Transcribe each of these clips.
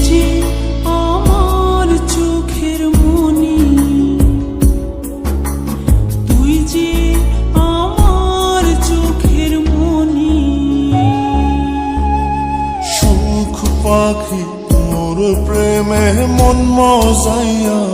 যে আমার চোখের মনি। তুই যে আমার চোখের মনি। পাখি প্রেমে মন মজাইয়া।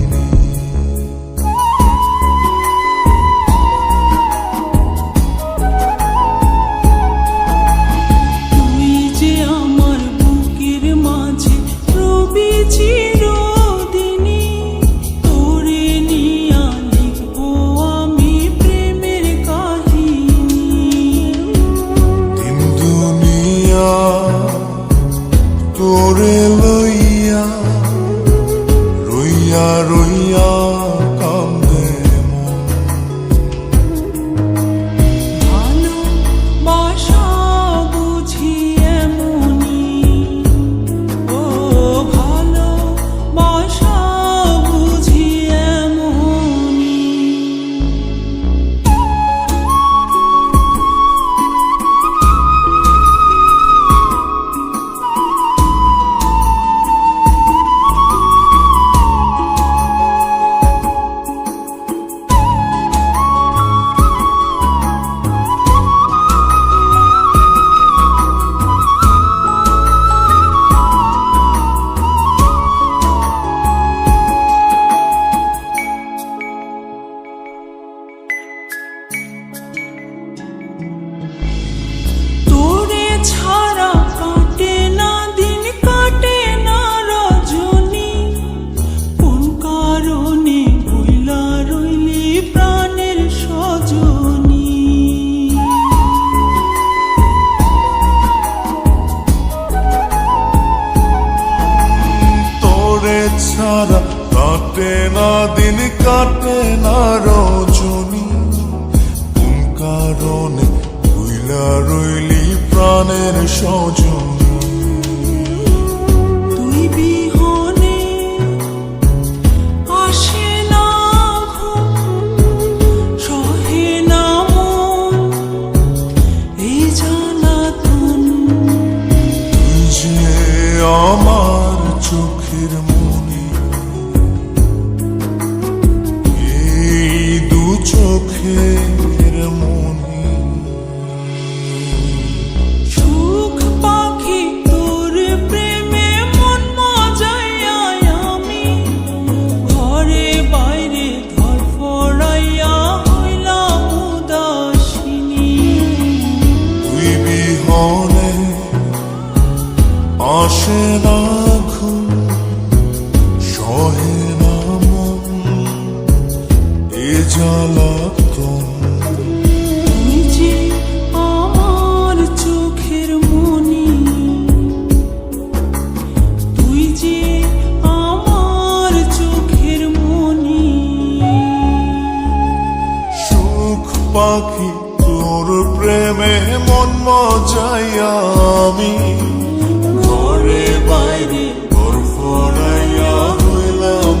রইয়া রইয়া কাটে না রজনী কোন কারণে ভুইলা রইলি প্রাণের সজন? তোর প্রেমে মন মজাই আমি। ঘরে বাইরে তোর ফরাইয়া হইলাম